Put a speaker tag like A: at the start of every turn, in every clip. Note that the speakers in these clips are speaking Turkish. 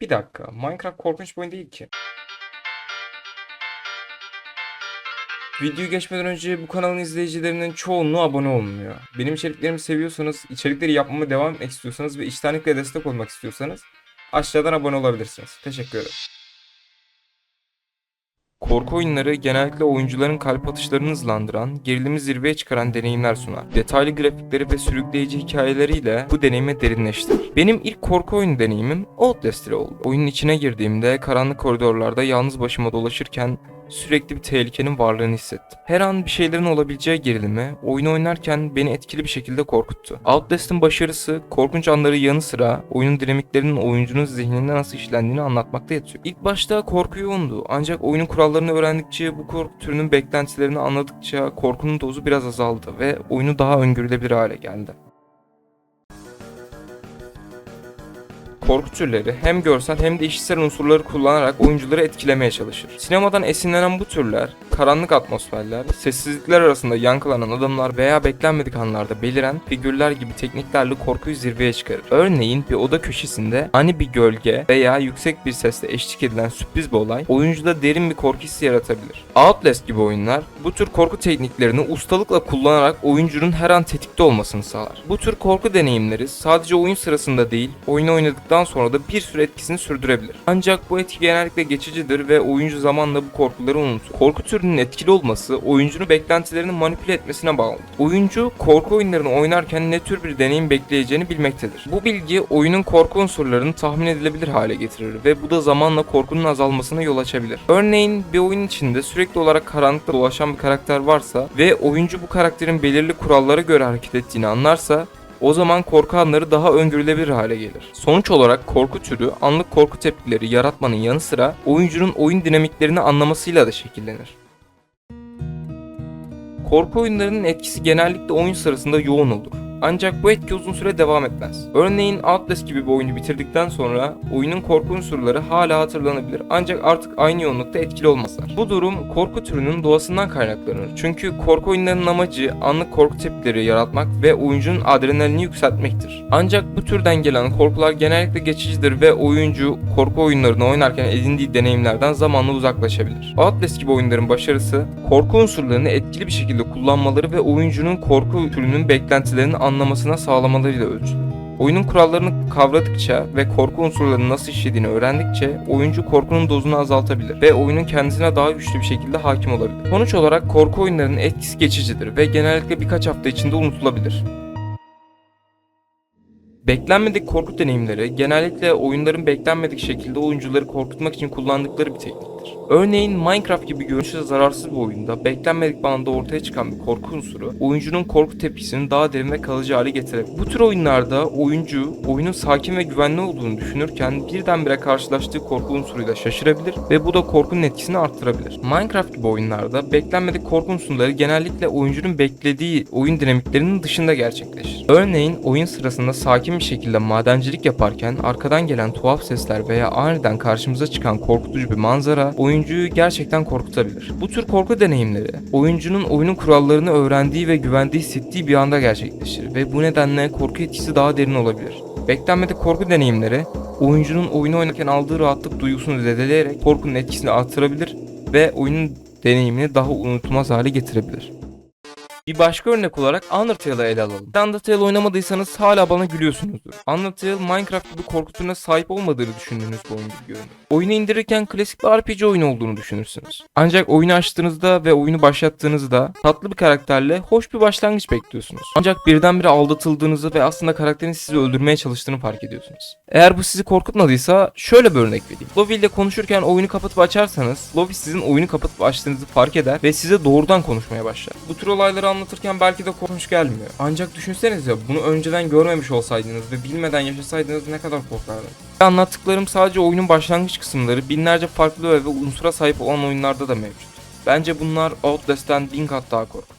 A: Bir dakika. Minecraft korkunç bir oyun değil ki. Videoyu geçmeden önce bu kanalın izleyicilerinin çoğunluğu abone olmuyor. Benim içeriklerimi seviyorsanız, içerikleri yapmama devam etmek istiyorsanız ve içtenlikle destek olmak istiyorsanız aşağıdan abone olabilirsiniz. Teşekkür ederim. Korku oyunları genellikle oyuncuların kalp atışlarını hızlandıran, gerilimi zirveye çıkaran deneyimler sunar. Detaylı grafikleri ve sürükleyici hikayeleriyle bu deneyime derinleştirir. Benim ilk korku oyunu deneyimim Outlast ile oldu. Oyunun içine girdiğimde karanlık koridorlarda yalnız başıma dolaşırken sürekli bir tehlikenin varlığını hissettim. Her an bir şeylerin olabileceği gerilimi oyunu oynarken beni etkili bir şekilde korkuttu. Outlast'ın başarısı korkunç anları yanı sıra oyunun dinamiklerinin oyuncunun zihninde nasıl işlendiğini anlatmakta yatıyor. İlk başta korku yoğundu ancak oyunun kurallarını öğrendikçe bu korku türünün beklentilerini anladıkça korkunun dozu biraz azaldı ve oyunu daha öngörülebilir hale geldi. Korku türleri hem görsel hem de işitsel unsurları kullanarak oyuncuları etkilemeye çalışır. Sinemadan esinlenen bu türler, karanlık atmosferler, sessizlikler arasında yankılanan adımlar veya beklenmedik anlarda beliren figürler gibi tekniklerle korkuyu zirveye çıkarır. Örneğin bir oda köşesinde ani bir gölge veya yüksek bir sesle eşlik edilen sürpriz bir olay oyuncuda derin bir korku hissi yaratabilir. Outlast gibi oyunlar bu tür korku tekniklerini ustalıkla kullanarak oyuncunun her an tetikte olmasını sağlar. Bu tür korku deneyimleri sadece oyun sırasında değil, oyunu oynadıktan sonra da bir süre etkisini sürdürebilir. Ancak bu etki genellikle geçicidir ve oyuncu zamanla bu korkuları unutur. Korku türünün etkili olması oyuncunun beklentilerini manipüle etmesine bağlıdır. Oyuncu korku oyunlarını oynarken ne tür bir deneyim bekleyeceğini bilmektedir. Bu bilgi oyunun korku unsurlarını tahmin edilebilir hale getirir ve bu da zamanla korkunun azalmasına yol açabilir. Örneğin bir oyun içinde sürekli olarak karanlıkta dolaşan bir karakter varsa ve oyuncu bu karakterin belirli kurallara göre hareket ettiğini anlarsa o zaman korku anları daha öngörülebilir hale gelir. Sonuç olarak korku türü anlık korku tepkileri yaratmanın yanı sıra oyuncunun oyun dinamiklerini anlamasıyla da şekillenir. Korku oyunlarının etkisi genellikle oyun sırasında yoğun olur. Ancak bu etki uzun süre devam etmez. Örneğin Outlast gibi bir oyunu bitirdikten sonra oyunun korku unsurları hala hatırlanabilir ancak artık aynı yoğunlukta etkili olmazlar. Bu durum korku türünün doğasından kaynaklanır. Çünkü korku oyunlarının amacı anlık korku tepkileri yaratmak ve oyuncunun adrenalini yükseltmektir. Ancak bu türden gelen korkular genellikle geçicidir ve oyuncu korku oyunlarını oynarken edindiği deneyimlerden zamanla uzaklaşabilir. Outlast gibi oyunların başarısı korku unsurlarını etkili bir şekilde kullanmaları ve oyuncunun korku türünün beklentilerini anlamasına sağlamalarıyla ölçülür. Oyunun kurallarını kavradıkça ve korku unsurlarının nasıl işlediğini öğrendikçe oyuncu korkunun dozunu azaltabilir ve oyunun kendisine daha güçlü bir şekilde hakim olabilir. Sonuç olarak korku oyunlarının etkisi geçicidir ve genellikle birkaç hafta içinde unutulabilir. Beklenmedik korku deneyimleri genellikle oyunların beklenmedik şekilde oyuncuları korkutmak için kullandıkları bir Örneğin Minecraft gibi görünüşe zararsız bir oyunda beklenmedik bir anda ortaya çıkan bir korku unsuru oyuncunun korku tepkisini daha derin ve kalıcı hale getirebilir. Bu tür oyunlarda oyuncu oyunun sakin ve güvenli olduğunu düşünürken birdenbire karşılaştığı korku unsuruyla şaşırabilir ve bu da korkunun etkisini arttırabilir. Minecraft gibi oyunlarda beklenmedik korku unsurları genellikle oyuncunun beklediği oyun dinamiklerinin dışında gerçekleşir. Örneğin oyun sırasında sakin bir şekilde madencilik yaparken arkadan gelen tuhaf sesler veya aniden karşımıza çıkan korkutucu bir manzara oyuncuyu gerçekten korkutabilir. Bu tür korku deneyimleri oyuncunun oyunun kurallarını öğrendiği ve güvendiği hissettiği bir anda gerçekleşir ve bu nedenle korku etkisi daha derin olabilir. Beklenmedik korku deneyimleri oyuncunun oyunu oynarken aldığı rahatlık duygusunu zedeleyerek korkunun etkisini artırabilir ve oyunun deneyimini daha unutulmaz hale getirebilir. Bir başka örnek olarak Undertale'ı ele alalım. Undertale oynamadıysanız hala bana gülüyorsunuzdur. Undertale Minecraft gibi korku sahip olmadığını düşündüğünüz bir oyun gibi görünür. Oyunu indirirken klasik bir RPG oyunu olduğunu düşünürsünüz. Ancak oyunu açtığınızda ve oyunu başlattığınızda tatlı bir karakterle hoş bir başlangıç bekliyorsunuz. Ancak birdenbire aldatıldığınızı ve aslında karakterin sizi öldürmeye çalıştığını fark ediyorsunuz. Eğer bu sizi korkutmadıysa şöyle bir örnek vereyim. Lovi ile konuşurken oyunu kapatıp açarsanız Lovi sizin oyunu kapatıp açtığınızı fark eder ve size doğrudan konuşmaya başlar. Bu tür olayları anlatırken belki de korkunç gelmiyor. Ancak düşünsenize bunu önceden görmemiş olsaydınız ve bilmeden yaşasaydınız ne kadar korkardınız. Anlattıklarım sadece oyunun başlangıç kısımları binlerce farklı öğe ve unsura sahip olan oyunlarda da mevcut. Bence bunlar Outlast'ten bin kat daha korkutur.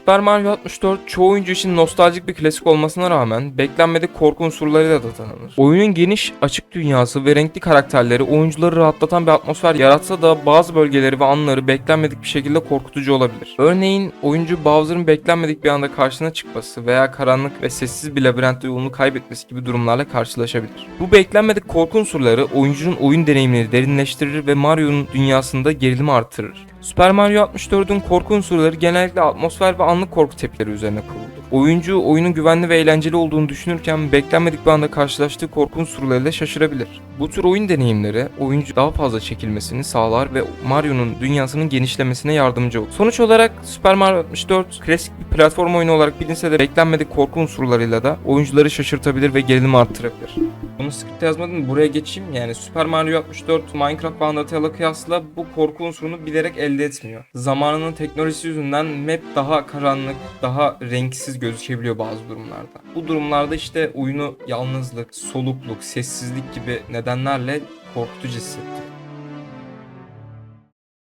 A: Super Mario 64 çoğu oyuncu için nostaljik bir klasik olmasına rağmen beklenmedik korku unsurlarıyla da tanınır. Oyunun geniş, açık dünyası ve renkli karakterleri oyuncuları rahatlatan bir atmosfer yaratsa da bazı bölgeleri ve anları beklenmedik bir şekilde korkutucu olabilir. Örneğin oyuncu Bowser'ın beklenmedik bir anda karşısına çıkması veya karanlık ve sessiz bir labirentte yolunu kaybetmesi gibi durumlarla karşılaşabilir. Bu beklenmedik korku unsurları oyuncunun oyun deneyimini derinleştirir ve Mario'nun dünyasında gerilimi artırır. Super Mario 64'ün korku unsurları genellikle atmosfer ve anlık korku tepkileri üzerine kuruldu. Oyuncu oyunun güvenli ve eğlenceli olduğunu düşünürken beklenmedik bir anda karşılaştığı korku unsurlarıyla şaşırabilir. Bu tür oyun deneyimleri oyuncu daha fazla çekilmesini sağlar ve Mario'nun dünyasının genişlemesine yardımcı olur. Sonuç olarak Super Mario 64 klasik bir platform oyunu olarak bilinse de beklenmedik korku unsurlarıyla da oyuncuları şaşırtabilir ve gerilimi arttırabilir. Bunu script'e yazmadım buraya geçeyim yani Super Mario 64 Minecraft Undertale'a kıyasla bu korku unsurunu bilerek elde etmiyor. Zamanının teknolojisi yüzünden map daha karanlık, daha renksiz gözükebiliyor bazı durumlarda. Bu durumlarda işte oyunu yalnızlık, solukluk, sessizlik gibi nedenlerle korkutucu hissettiriyor.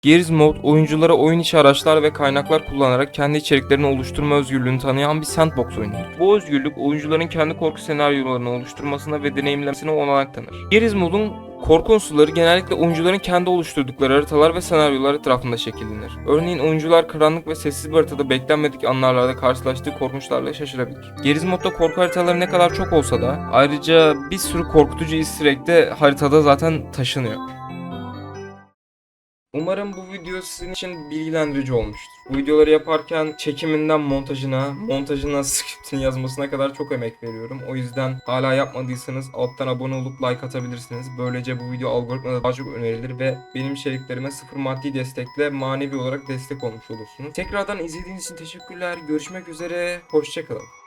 A: Gears Mode oyunculara oyun içi araçlar ve kaynaklar kullanarak kendi içeriklerini oluşturma özgürlüğünü tanıyan bir sandbox oyunudur. Bu özgürlük oyuncuların kendi korku senaryolarını oluşturmasına ve deneyimlemesine olanak tanır. Gears Mode'un korku unsurları genellikle oyuncuların kendi oluşturdukları haritalar ve senaryolar etrafında şekillenir. Örneğin oyuncular karanlık ve sessiz bir haritada beklenmedik anlarlarda karşılaştığı korkunçlarla şaşırabilir. Gears Mode'da korku haritaları ne kadar çok olsa da ayrıca bir sürü korkutucu easter egg de haritada zaten taşınıyor. Umarım bu video sizin için bilgilendirici olmuştur. Bu videoları yaparken çekiminden montajına, montajına scriptini yazmasına kadar çok emek veriyorum. O yüzden hala yapmadıysanız alttan abone olup like atabilirsiniz. Böylece bu video algoritmada daha çok önerilir ve benim içeriklerime sıfır maddi destekle manevi olarak destek olmuş olursunuz. Tekrardan izlediğiniz için teşekkürler. Görüşmek üzere. Hoşçakalın.